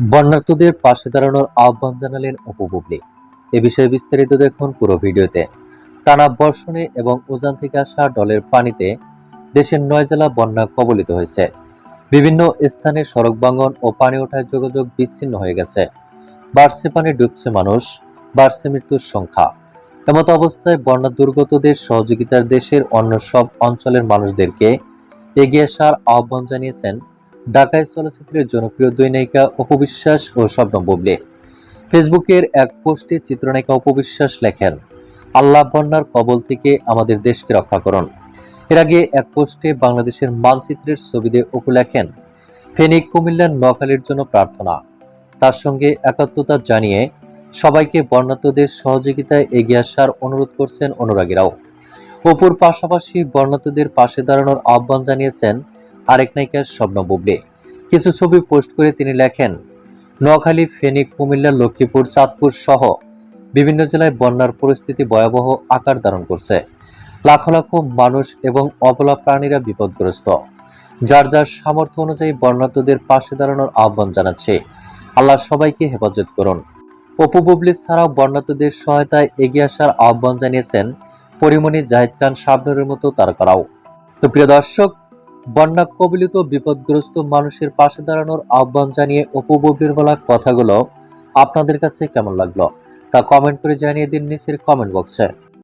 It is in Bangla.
বন্যার্থদের পাশে দাঁড়ানোর আহ্বান জানালেন উপবুবলি। এ বিষয়ে বিস্তারিত দেখুন পুরো ভিডিওতে। টানা বর্ষণে এবং উজান থেকে আসা ডলের পানিতে দেশের নয় জেলা বন্যা কবলিত হয়েছে। বিভিন্ন স্থানে সড়ক ভাঙন ও পানি ওঠায় যোগাযোগ বিচ্ছিন্ন হয়ে গেছে। বাড়ছে পানি, ডুবছে মানুষ, বাড়ছে মৃত্যুর সংখ্যা। এমত অবস্থায় বন্যা দুর্গতদের সহযোগিতার দেশের অন্য সব অঞ্চলের মানুষদেরকে এগিয়ে আসার আহ্বান জানিয়েছেন ঢাকায় চলচ্চিত্রের জনপ্রিয় দুই নায়িকা অপবিশ্বাস ও শবনম বুবলি। ফেসবুকের এক পোস্টে চিত্রনায়িকা অপবিশ্বাস লেখেন, আল্লাহ বন্যার কবল থেকে আমাদের দেশকে রক্ষা করুন। এর আগে এক পোস্টে বাংলাদেশের মানচিত্রের ছবিতে অপু লেখেন, ফেনী কুমিল্লার নখালির জন্য প্রার্থনা। তার সঙ্গে একাত্মতা জানিয়ে সবাইকে বর্ণাতদের সহযোগিতায় এগিয়ে আসার অনুরোধ করছেন অনুরাগীরাও। অপুর পাশাপাশি বর্ণাতদের পাশে দাঁড়ানোর আহ্বান জানিয়েছেন আরেক নায়িকা স্বপ্ন বুবলি। কিছু ছবি পোস্ট করে তিনি লেখেন, নোয়াখালী, ফেনী, কুমিল্লা, লক্ষ্মীপুর, চাঁদপুর সহ বিভিন্ন জেলায় বন্যার পরিস্থিতি ভয়াবহ আকার ধারণ করছে। লাখ লাখ মানুষ এবং অবলা প্রাণীরা বিপদগ্রস্ত। যার যার সামর্থ্য অনুযায়ী বর্ণাতদের পাশে দাঁড়ানোর আহ্বান জানাচ্ছে। আল্লাহ সবাইকে হেফাজত করুন। অপু বুবলি ছাড়াও বর্ণাতদের সহায়তায় এগিয়ে আসার আহ্বান জানিয়েছেন পরিমণি জাহিদ খান শাবনুরের মতো তারকারাও। তো প্রিয় দর্শক বন্যা কবলিত বিপদগ্রস্ত মানুষের পাশে দাঁড়ানোর আহ্বান জানিয়ে অপু বলা কথাগুলো আপনাদের কাছে কেমন লাগল তা কমেন্ট করে জানিয়ে দিন নিচের কমেন্ট বক্সে